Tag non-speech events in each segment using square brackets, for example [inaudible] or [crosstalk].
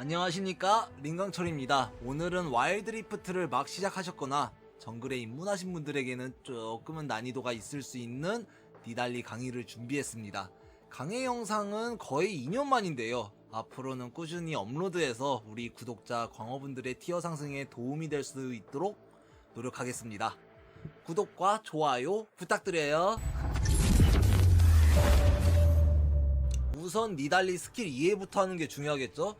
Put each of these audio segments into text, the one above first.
안녕하십니까? 링강철입니다. 오늘은 와일드리프트를 막 시작하셨거나 정글에 입문하신 분들에게는 조금은 난이도가 있을 수 있는 니달리 강의를 준비했습니다. 강의 영상은 거의 2년 만인데요. 앞으로는 꾸준히 업로드해서 우리 구독자 광어분들의 티어 상승에 도움이 될 수 있도록 노력하겠습니다. 구독과 좋아요 부탁드려요. 우선 니달리 스킬 이해부터 하는 게 중요하겠죠?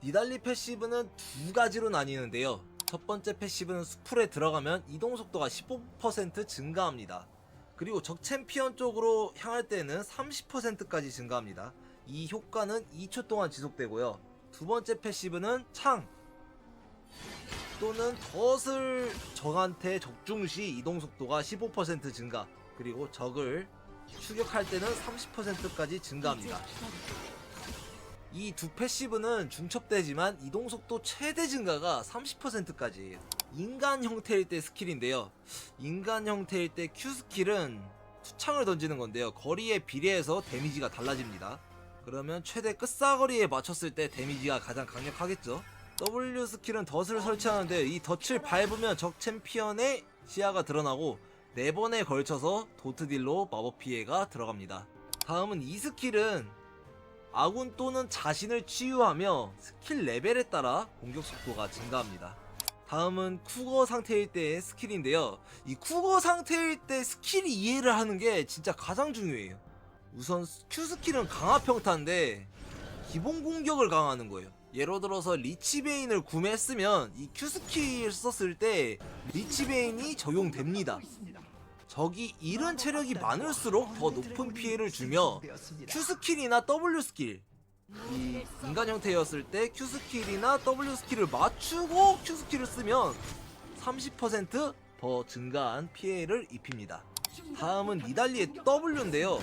니달리 패시브는 두 가지로 나뉘는데요. 첫 번째 패시브는 수풀에 들어가면 이동 속도가 15% 증가합니다. 그리고 적 챔피언 쪽으로 향할 때는 30%까지 증가합니다. 이 효과는 2초 동안 지속되고요. 두 번째 패시브는 창 또는 덫을 적한테 적중 시 이동 속도가 15% 증가 그리고 적을 추격할 때는 30%까지 증가합니다. 이 두 패시브는 중첩되지만 이동 속도 최대 증가가 30%까지 인간 형태일 때 스킬인데요. 인간 형태일 때 Q 스킬은 투창을 던지는 건데요. 거리에 비례해서 데미지가 달라집니다. 그러면 최대 끝사거리에 맞췄을 때 데미지가 가장 강력하겠죠. W 스킬은 덫을 설치하는데 이 덫을 밟으면 적 챔피언의 시야가 드러나고 4번에 걸쳐서 도트딜로 마법 피해가 들어갑니다. 다음은 이 스킬은 아군 또는 자신을 치유하며 스킬 레벨에 따라 공격 속도가 증가합니다. 다음은 쿠거 상태일 때의 스킬인데요. 이 쿠거 상태일 때 스킬 이해를 하는 게 진짜 가장 중요해요. 우선 Q 스킬은 강화 평타인데 기본 공격을 강화하는 거예요. 예로 들어서 리치베인을 구매했으면 이 Q 스킬 썼을 때 리치베인이 적용됩니다. 적이 잃은 체력이 많을수록 더 높은 피해를 주며 Q 스킬이나 W 스킬 이 인간 형태였을 때 Q 스킬이나 W 스킬을 맞추고 Q 스킬을 쓰면 30%더 증가한 피해를 입힙니다. 다음은 니달리의 W인데요.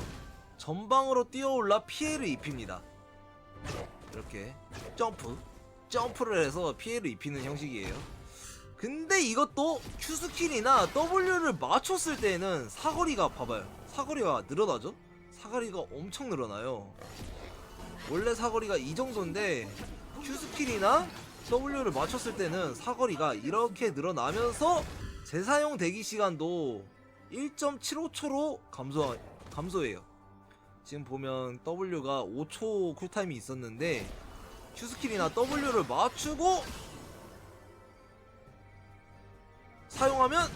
전방으로 뛰어올라 피해를 입힙니다. 이렇게 점프, 점프를 해서 피해를 입히는 형식이에요. 근데 이것도 Q 스킬이나 W를 맞췄을 때는 사거리가 봐봐요. 사거리가 늘어나죠? 사거리가 엄청 늘어나요. 원래 사거리가 이 정도인데 Q 스킬이나 W를 맞췄을 때는 사거리가 이렇게 늘어나면서 재사용 대기 시간도 1.75초로 감소 감소해요. 지금 보면 W가 5초 쿨타임이 있었는데 Q 스킬이나 W를 맞추고 사용하면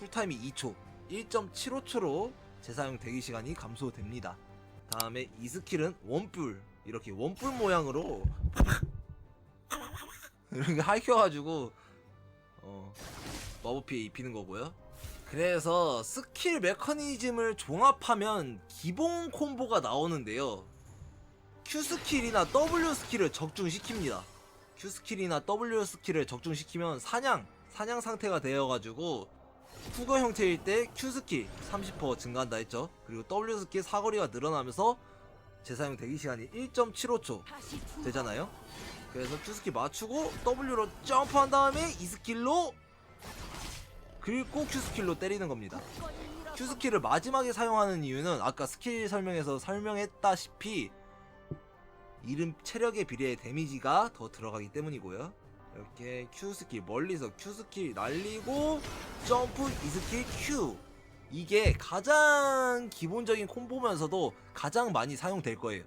쿨타임이 2초 1.75초로 재사용 대기 시간이 감소됩니다. 다음에 이 스킬은 원뿔 이렇게 원뿔 모양으로 [laughs] 이렇게 하이켜가지고 어 마법 피해 입히는 거고요. 그래서 스킬 메커니즘을 종합하면 기본 콤보가 나오는데요. Q 스킬이나 W 스킬을 적중시킵니다. Q 스킬이나 W 스킬을 적중시키면 사냥 사냥 상태가 되어가지고 후거 형태일 때 Q 스킬 30% 증가한다 했죠. 그리고 W 스킬 사거리가 늘어나면서 재사용 대기 시간이 1.75초 되잖아요. 그래서 Q 스킬 맞추고 W로 점프한 다음에 이 스킬로 긁고 Q 스킬로 때리는 겁니다. Q 스킬을 마지막에 사용하는 이유는 아까 스킬 설명에서 설명했다시피 이름 체력에 비례해 데미지가 더 들어가기 때문이고요. 이렇게 Q 스킬 멀리서 Q 스킬 날리고 점프 이 스킬 Q 이게 가장 기본적인 콤보면서도 가장 많이 사용될 거예요.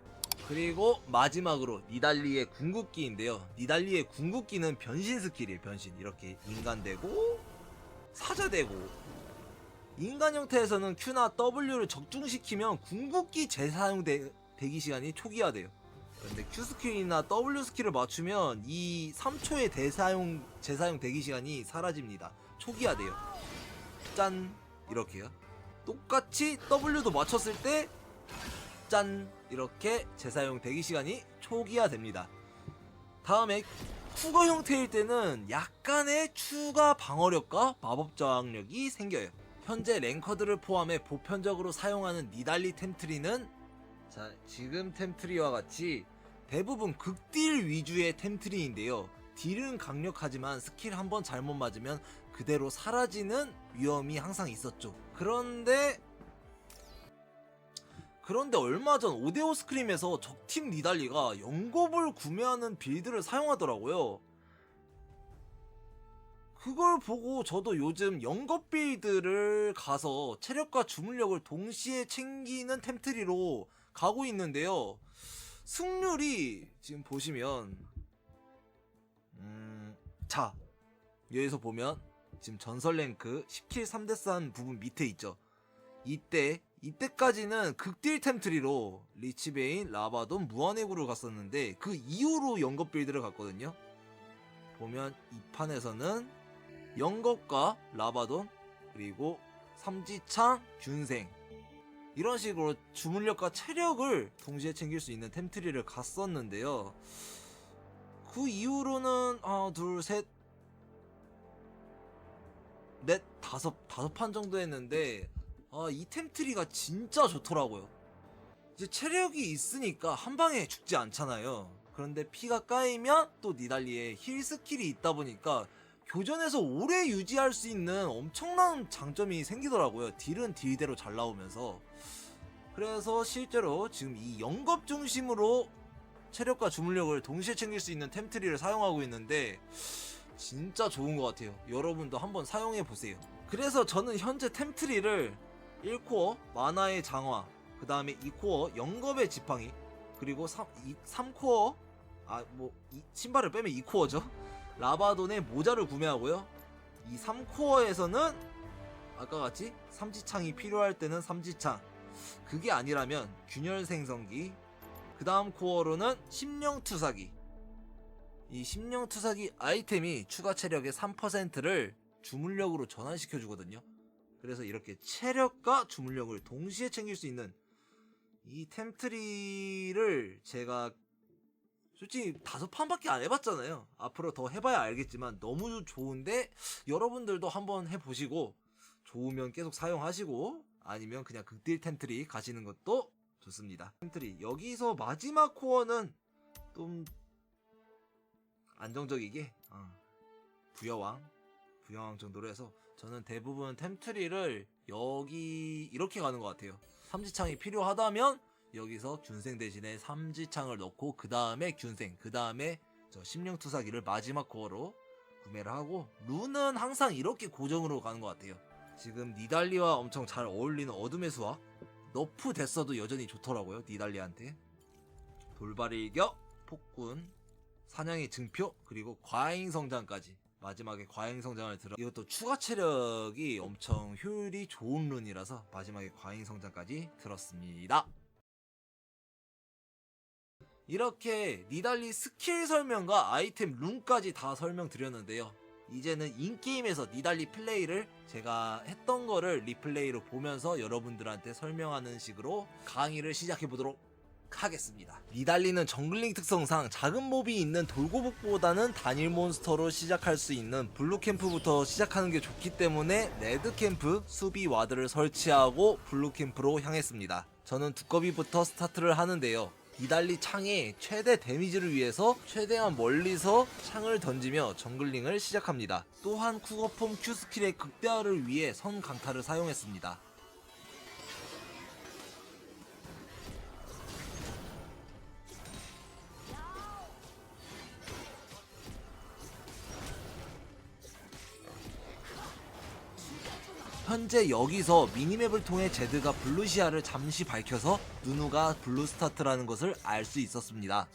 그리고 마지막으로 니달리의 궁극기인데요. 니달리의 궁극기는 변신 스킬이에요. 변신 이렇게 인간 되고 사자 되고 인간 형태에서는 Q나 W를 적중시키면 궁극기 재사용 대, 대기 시간이 초기화돼요. 근데 Q 스킬이나 W 스킬을 맞추면 이 3초의 대사용 재사용 대기 시간이 사라집니다. 초기화돼요. 짠 이렇게요. 똑같이 W도 맞췄을 때 짠 이렇게 재사용 대기 시간이 초기화됩니다. 다음에 쿠거 형태일 때는 약간의 추가 방어력과 마법 저항력이 생겨요. 현재 랭커들을 포함해 보편적으로 사용하는 니달리 템트리는 자 지금 템트리와 같이 대부분 극딜 위주의 템트리인데요. 딜은 강력하지만 스킬 한번 잘못 맞으면 그대로 사라지는 위험이 항상 있었죠. 그런데 그런데 얼마 전 오데오 스크림에서 적팀 니달리가 영겁을 구매하는 빌드를 사용하더라고요. 그걸 보고 저도 요즘 영겁 빌드를 가서 체력과 주물력을 동시에 챙기는 템트리로 가고 있는데요. 승률이 지금 보시면 음, 자 여기서 보면 지금 전설 랭크 10킬 3대3 부분 밑에 있죠. 이때 이때까지는 극딜 템트리로 리치베인, 라바돈, 무한해구를 갔었는데 그 이후로 영겁 빌드를 갔거든요. 보면 이 판에서는 영겁과 라바돈 그리고 삼지창, 균생 이런 식으로 주물력과 체력을 동시에 챙길 수 있는 템트리를 갔었는데요. 그 이후로는 하나, 둘, 셋, 넷, 다섯, 다섯 판 정도 했는데 아, 이 템트리가 진짜 좋더라고요. 이제 체력이 있으니까 한 방에 죽지 않잖아요. 그런데 피가 까이면 또 니달리에 힐 스킬이 있다 보니까 교전에서 오래 유지할 수 있는 엄청난 장점이 생기더라고요. 딜은 딜대로 잘 나오면서. 그래서 실제로 지금 이 영겁 중심으로 체력과 주물력을 동시에 챙길 수 있는 템트리를 사용하고 있는데 진짜 좋은 것 같아요. 여러분도 한번 사용해 보세요. 그래서 저는 현재 템트리를 1코어 만화의 장화, 그 다음에 2코어 영겁의 지팡이, 그리고 3, 3코어 아뭐 신발을 빼면 2코어죠. 라바돈의 모자를 구매하고요. 이 3코어에서는 아까 같이 삼지창이 필요할 때는 삼지창, 그게 아니라면 균열 생성기, 그 다음 코어로는 심령 투사기. 이 심령 투사기 아이템이 추가 체력의 3%를 주물력으로 전환시켜 주거든요. 그래서 이렇게 체력과 주물력을 동시에 챙길 수 있는 이 템트리를 제가 솔직히 다섯 판밖에 안 해봤잖아요. 앞으로 더 해봐야 알겠지만 너무 좋은데 여러분들도 한번 해보시고 좋으면 계속 사용하시고 아니면 그냥 극딜 템트리 가시는 것도 좋습니다. 템트리 여기서 마지막 코어는 좀 안정적이게 어, 부여왕 부여왕 정도로 해서 저는 대부분 템트리를 여기 이렇게 가는 것 같아요. 삼지창이 필요하다면 여기서 균생 대신에 삼지창을 넣고 그 다음에 균생 그 다음에 저 심령 투사기를 마지막 코어로 구매를 하고 룬은 항상 이렇게 고정으로 가는 것 같아요. 지금 니달리와 엄청 잘 어울리는 어둠의 수학 너프 됐어도 여전히 좋더라고요 니달리한테 돌발의 격 폭군 사냥의 증표 그리고 과잉 성장까지 마지막에 과잉 성장을 들어 이것도 추가 체력이 엄청 효율이 좋은 룬이라서 마지막에 과잉 성장까지 들었습니다. 이렇게 니달리 스킬 설명과 아이템 룬까지 다 설명드렸는데요. 이제는 인게임에서 니달리 플레이를 제가 했던 거를 리플레이로 보면서 여러분들한테 설명하는 식으로 강의를 시작해 보도록 하겠습니다. 니달리는 정글링 특성상 작은 몹이 있는 돌고북보다는 단일 몬스터로 시작할 수 있는 블루 캠프부터 시작하는 게 좋기 때문에 레드 캠프 수비 와드를 설치하고 블루 캠프로 향했습니다. 저는 두꺼비부터 스타트를 하는데요. 니달리 창에 최대 데미지를 위해서 최대한 멀리서 창을 던지며 정글링을 시작합니다. 또한 쿠거폼 Q 스킬의 극대화를 위해 선 강타를 사용했습니다. 현재 여기서 미니맵을 통해 제드가 블루시아를 잠시 밝혀서 누누가 블루스타트라는 것을 알 수 있었습니다.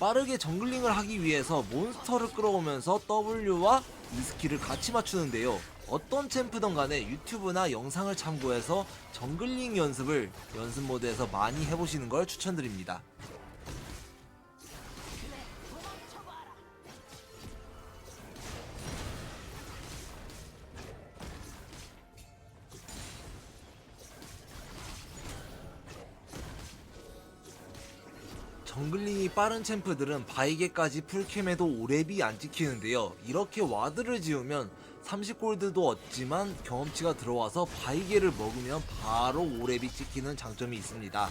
빠르게 정글링을 하기 위해서 몬스터를 끌어오면서 W와 이 스킬을 같이 맞추는데요. 어떤 챔프든 간에 유튜브나 영상을 참고해서 정글링 연습을 연습 모드에서 많이 해보시는 걸 추천드립니다. 정글링이 빠른 챔프들은 바이게까지 풀캠에도 오랩이 안 찍히는데요. 이렇게 와드를 지우면 30골드도 얻지만 경험치가 들어와서 바이게를 먹으면 바로 오래비 찍히는 장점이 있습니다.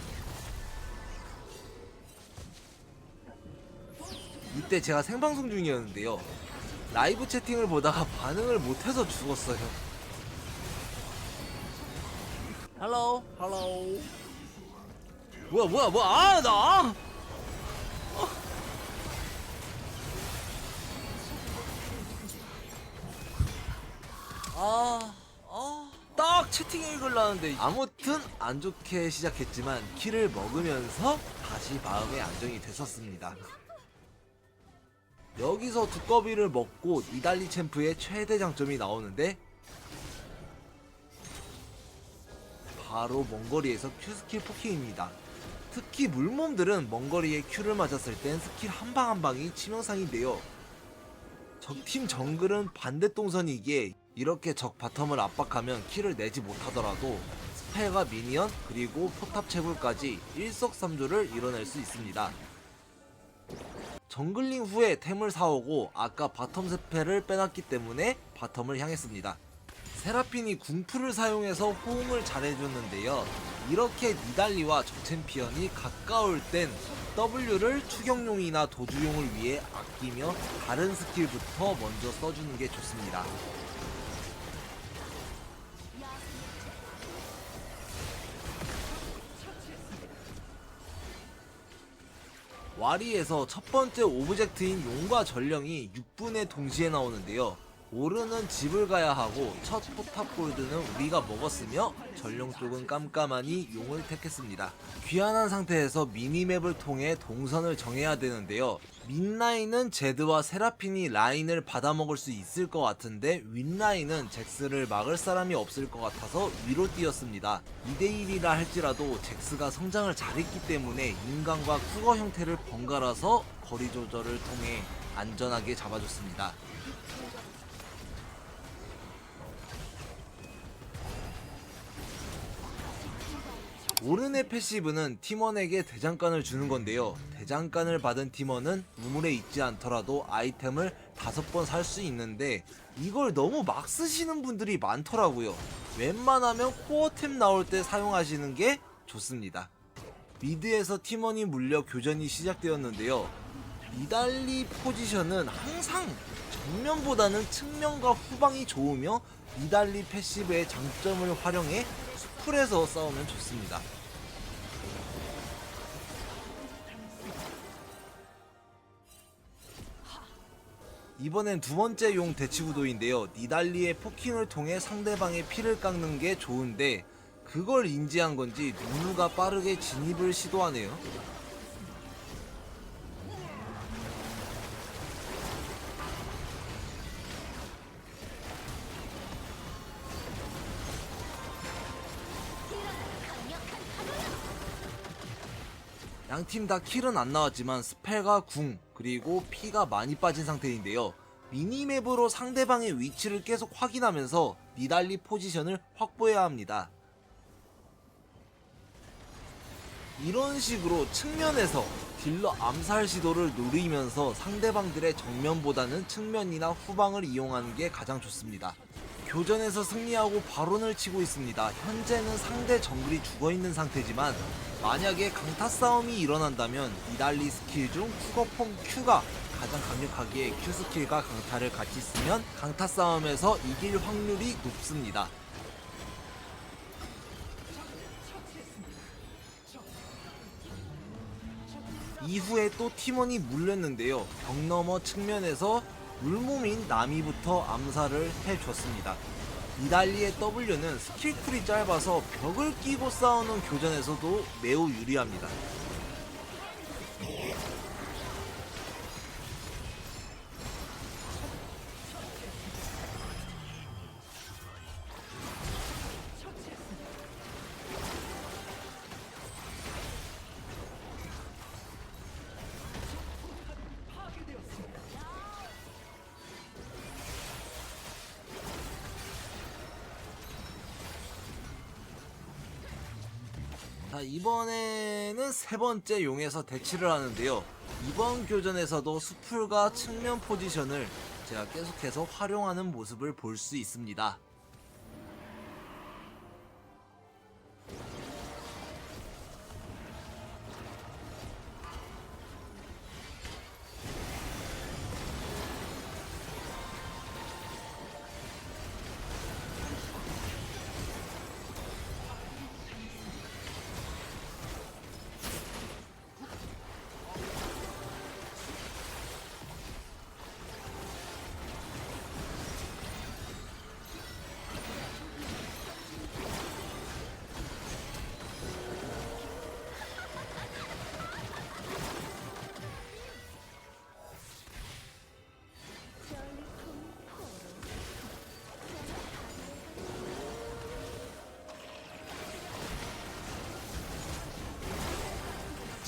이때 제가 생방송 중이었는데요. 라이브 채팅을 보다가 반응을 못해서 죽었어요. 헬로 헬로 뭐야 뭐야 뭐야 아나 채팅 읽으려는데 아무튼 안 좋게 시작했지만 키를 먹으면서 다시 마음의 안정이 됐었습니다. 여기서 두꺼비를 먹고 니달리 챔프의 최대 장점이 나오는데 바로 먼거리에서 Q 스킬 포킹입니다. 특히 물몸들은 먼거리에 Q를 맞았을 땐 스킬 한 방 한 방이 치명상인데요. 적팀 정글은 반대 동선이기에 이렇게 적 바텀을 압박하면 킬을 내지 못하더라도 스펠과 미니언 그리고 포탑 채굴까지 일석삼조를 이뤄낼 수 있습니다. 정글링 후에 템을 사오고 아까 바텀 스펠을 빼놨기 때문에 바텀을 향했습니다. 세라핀이 궁풀을 사용해서 호응을 잘해줬는데요. 이렇게 니달리와 적 챔피언이 가까울 땐 W를 추격용이나 도주용을 위해 아끼며 다른 스킬부터 먼저 써주는 게 좋습니다. 와리에서 첫 번째 오브젝트인 용과 전령이 6분에 동시에 나오는데요. 오르는 집을 가야 하고 첫 포탑 골드는 우리가 먹었으며 전령 쪽은 깜깜하니 용을 택했습니다. 귀환한 상태에서 미니맵을 통해 동선을 정해야 되는데요. 민라인은 제드와 세라핀이 라인을 받아먹을 수 있을 것 같은데 윗라인은 잭스를 막을 사람이 없을 것 같아서 위로 뛰었습니다. 2대1이라 할지라도 잭스가 성장을 잘했기 때문에 인간과 쿠거 형태를 번갈아서 거리 조절을 통해 안전하게 잡아줬습니다. 오른의 패시브는 팀원에게 대장간을 주는 건데요. 대장간을 받은 팀원은 우물에 있지 않더라도 아이템을 다섯 번 살 수 있는데 이걸 너무 막 쓰시는 분들이 많더라고요. 웬만하면 코어템 나올 때 사용하시는 게 좋습니다. 미드에서 팀원이 물려 교전이 시작되었는데요. 이달리 포지션은 항상 정면보다는 측면과 후방이 좋으며 이달리 패시브의 장점을 활용해 풀에서 싸우면 좋습니다. 이번엔 두 번째 용 대치구도인데요. 니달리의 포킹을 통해 상대방의 피를 깎는 게 좋은데 그걸 인지한 건지 누누가 빠르게 진입을 시도하네요. 양 팀 다 킬은 안 나왔지만 스펠과 궁 그리고 피가 많이 빠진 상태인데요. 미니맵으로 상대방의 위치를 계속 확인하면서 니달리 포지션을 확보해야 합니다. 이런 식으로 측면에서 딜러 암살 시도를 노리면서 상대방들의 정면보다는 측면이나 후방을 이용하는 게 가장 좋습니다. 교전에서 승리하고 바론을 치고 있습니다. 현재는 상대 정글이 죽어있는 상태지만 만약에 강타 싸움이 일어난다면 이달리 스킬 중 쿠거폼 Q가 가장 강력하기에 Q 스킬과 강타를 같이 쓰면 강타 싸움에서 이길 확률이 높습니다. 이후에 또 팀원이 물렸는데요. 벽 너머 측면에서 물몸인 나미부터 암살을 해줬습니다. 이달리의 W는 스킬쿨이 짧아서 벽을 끼고 싸우는 교전에서도 매우 유리합니다. 자 이번에는 세 번째 용에서 대치를 하는데요. 이번 교전에서도 수풀과 측면 포지션을 제가 계속해서 활용하는 모습을 볼 수 있습니다.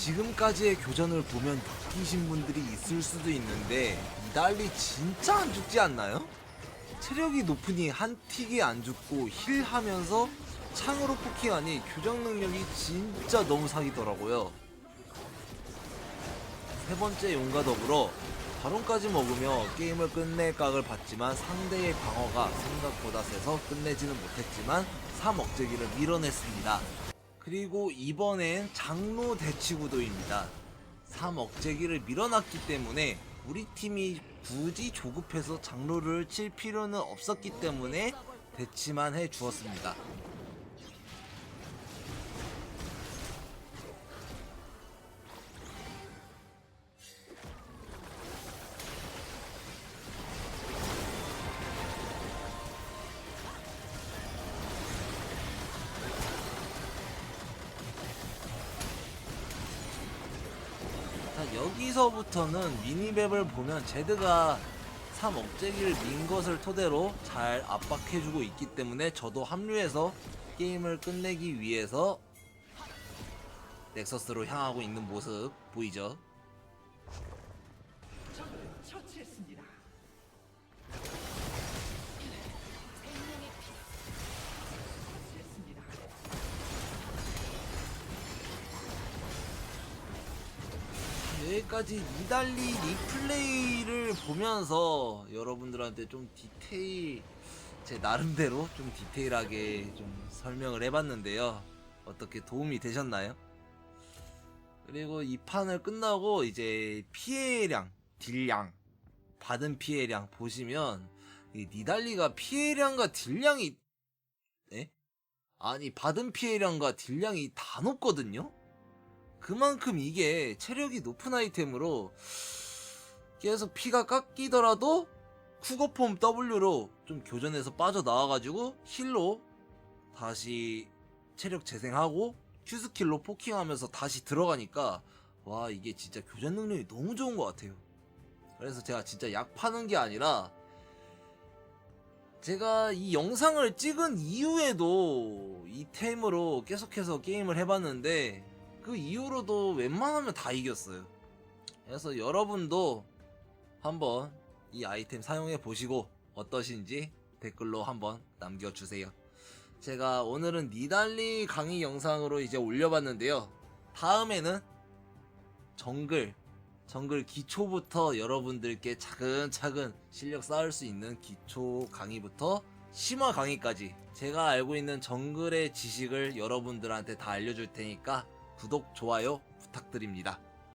지금까지의 교전을 보면 느끼신 분들이 있을 수도 있는데 이달리 진짜 안 죽지 않나요? 체력이 높으니 한 틱이 안 죽고 힐하면서 창으로 포킹하니 교정 능력이 진짜 너무 사기더라고요. 세 번째 용과 더불어 바론까지 먹으며 게임을 끝낼 각을 봤지만 상대의 방어가 생각보다 세서 끝내지는 못했지만 3억제기를 밀어냈습니다. 그리고 이번엔 장로 대치구도입니다. 3억제기를 밀어놨기 때문에 우리 팀이 굳이 조급해서 장로를 칠 필요는 없었기 때문에 대치만 해 주었습니다. 여기서부터는 미니맵을 보면 제드가 3 억제기를 민 것을 토대로 잘 압박해주고 있기 때문에 저도 합류해서 게임을 끝내기 위해서 넥서스로 향하고 있는 모습 보이죠? 처치했습니다. 여기까지 니달리 리플레이를 보면서 여러분들한테 좀 디테일 제 나름대로 좀 디테일하게 좀 설명을 해봤는데요. 어떻게 도움이 되셨나요? 그리고 이 판을 끝나고 이제 피해량, 딜량, 받은 피해량 보시면 이 니달리가 피해량과 딜량이 에? 아니 받은 피해량과 딜량이 다 높거든요? 그만큼 이게 체력이 높은 아이템으로 계속 피가 깎이더라도 쿠거폼 W로 좀 교전에서 빠져나와가지고 힐로 다시 체력 재생하고 Q스킬로 포킹하면서 다시 들어가니까 와 이게 진짜 교전 능력이 너무 좋은 것 같아요. 그래서 제가 진짜 약 파는 게 아니라 제가 이 영상을 찍은 이후에도 이 템으로 계속해서 게임을 해봤는데 그 이후로도 웬만하면 다 이겼어요. 그래서 여러분도 한번 이 아이템 사용해 보시고 어떠신지 댓글로 한번 남겨주세요. 제가 오늘은 니달리 강의 영상으로 이제 올려봤는데요. 다음에는 정글, 정글 기초부터 여러분들께 차근차근 실력 쌓을 수 있는 기초 강의부터 심화 강의까지 제가 알고 있는 정글의 지식을 여러분들한테 다 알려줄 테니까 구독, 좋아요 부탁드립니다.